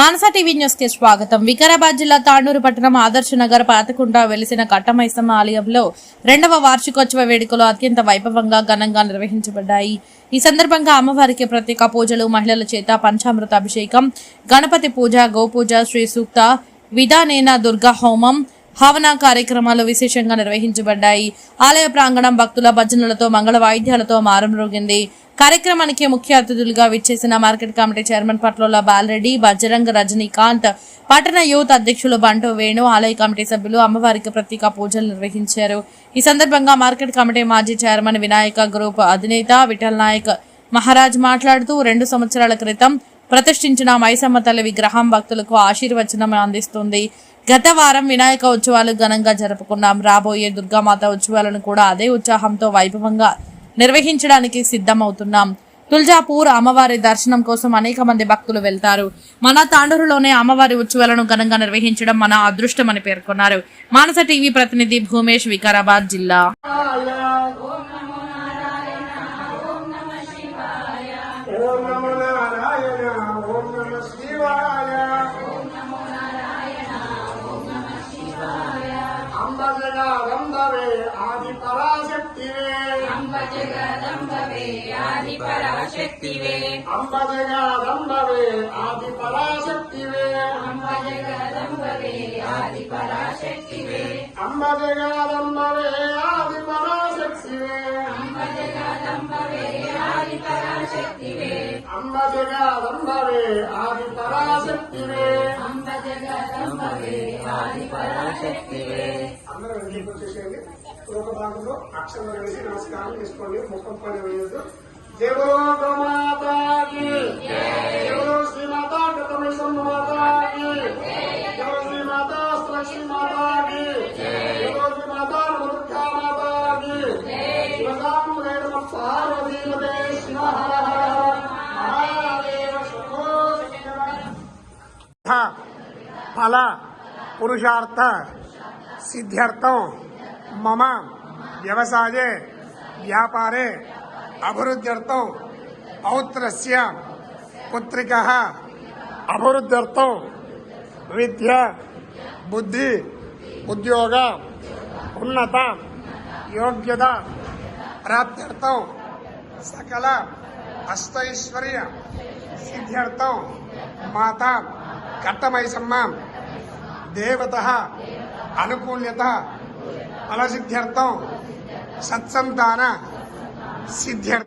మానస TV న్యూస్కి స్వాగతం. వికారాబాద్ జిల్లా తాండూరు పట్టణం ఆదర్శ నగర్ పాతకుండా వెలిసిన కట్టమైసమ్మ ఆలయంలో రెండవ వార్షికోత్సవ వేడుకలు అత్యంత వైభవంగా ఘనంగా నిర్వహించబడ్డాయి. ఈ సందర్భంగా అమ్మవారికి ప్రత్యేక పూజలు మహిళల చేత పంచామృత అభిషేకం గణపతి పూజ గోపూజ శ్రీ సూక్త విధానేన దుర్గా హోమం హవన కార్యక్రమాలు విశేషంగా నిర్వహించబడ్డాయి. ఆలయ ప్రాంగణం భక్తుల భజనలతో మంగళ వాయిద్యాలతో మారంరోగింది కార్యక్రమానికి ముఖ్య అతిథులుగా విచ్చేసిన market committee chairman Patlola Balareddy Bajaranga Rajinikanth పట్టణ యూత్ అధ్యక్షులు బంటు వేణు ఆలయ కమిటీ సభ్యులు అమ్మవారికి ప్రత్యేక పూజలు నిర్వహించారు. ఈ సందర్భంగా మార్కెట్ కమిటీ మాజీ చైర్మన్ వినాయక గ్రూప్ అధినేత విఠల్ నాయక్ మహారాజ్ మాట్లాడుతూ రెండు సంవత్సరాల క్రితం ప్రతిష్ఠించిన మైసమ్మ తల్లి విగ్రహం భక్తులకు ఆశీర్వచనం అందిస్తుంది. గత వారం వినాయక ఉత్సవాలు ఘనంగా జరుపుకున్నాం. రాబోయే దుర్గామాత ఉత్సవాలను కూడా అదే ఉత్సాహంతో వైభవంగా నిర్వహించడానికి సిద్ధమవుతున్నాం. తుల్జాపూర్ అమ్మవారి దర్శనం కోసం అనేక మంది భక్తులు వెళ్తారు. మన తాండూరులోనే అమ్మవారి ఉత్సవాలను ఘనంగా నిర్వహించడం మన అదృష్టమని పేర్కొన్నారు. మానస టీవీ ప్రతినిధి భూమేష్ వికారాబాద్ జిల్లా. ஜெகதம்பவே ஆதி பராசக்திவே அம்ப ஜெகதம்பவே ஆதி பராசக்திவே அம்ப ஜெகதம்பவே ஆதி பராசக்திவே அம்ப ஜெகதம்பவே ஆதி பராசக்திவே அம்ப அம்ப ஜெகதம்பவே ஆதி பராசக்திவே அம்ப ஜெகதம்பவே ஆதி பராசக்திவே అందరూ వెళ్ళి వచ్చేసేయండి ఒక భాగంలో అక్షరం వేసి నమస్కారం చేసుకోండి ముఖం పని వేయద్దు దేవుడు మాతాకి దేవుడు శ్రీ మాతా కృతమిషం మాతాకి దేవుడు శ్రీ మాతా లక్ష్మీ మాతాకి దేవుడు శ్రీ మాతా దుర్గా మాతాకి శివసాము వేద పార్వతీమతే శివ హర హర హర మహాదేవ శంభో శంకర ఫల पुरुषार्थ, सिद्ध्यर्थों, मम, व्यवसाय, व्यापारे, अभिवृद्ध्यर्थों पौत्र पुत्रिक, अभिवृद्ध्यर्थों, विद्या, बुद्धि, उद्योग, उन्नत, योग्यता, प्राप्त्यर्थों, सकल अस्तैश्वर्य सिद्ध्यर्थों, माता कट्टमयसम्मा దేవత అనుకూల్యత ఫలసిద్ధ్యర్థం సత్సంతాన సిద్ధ్యర్థం.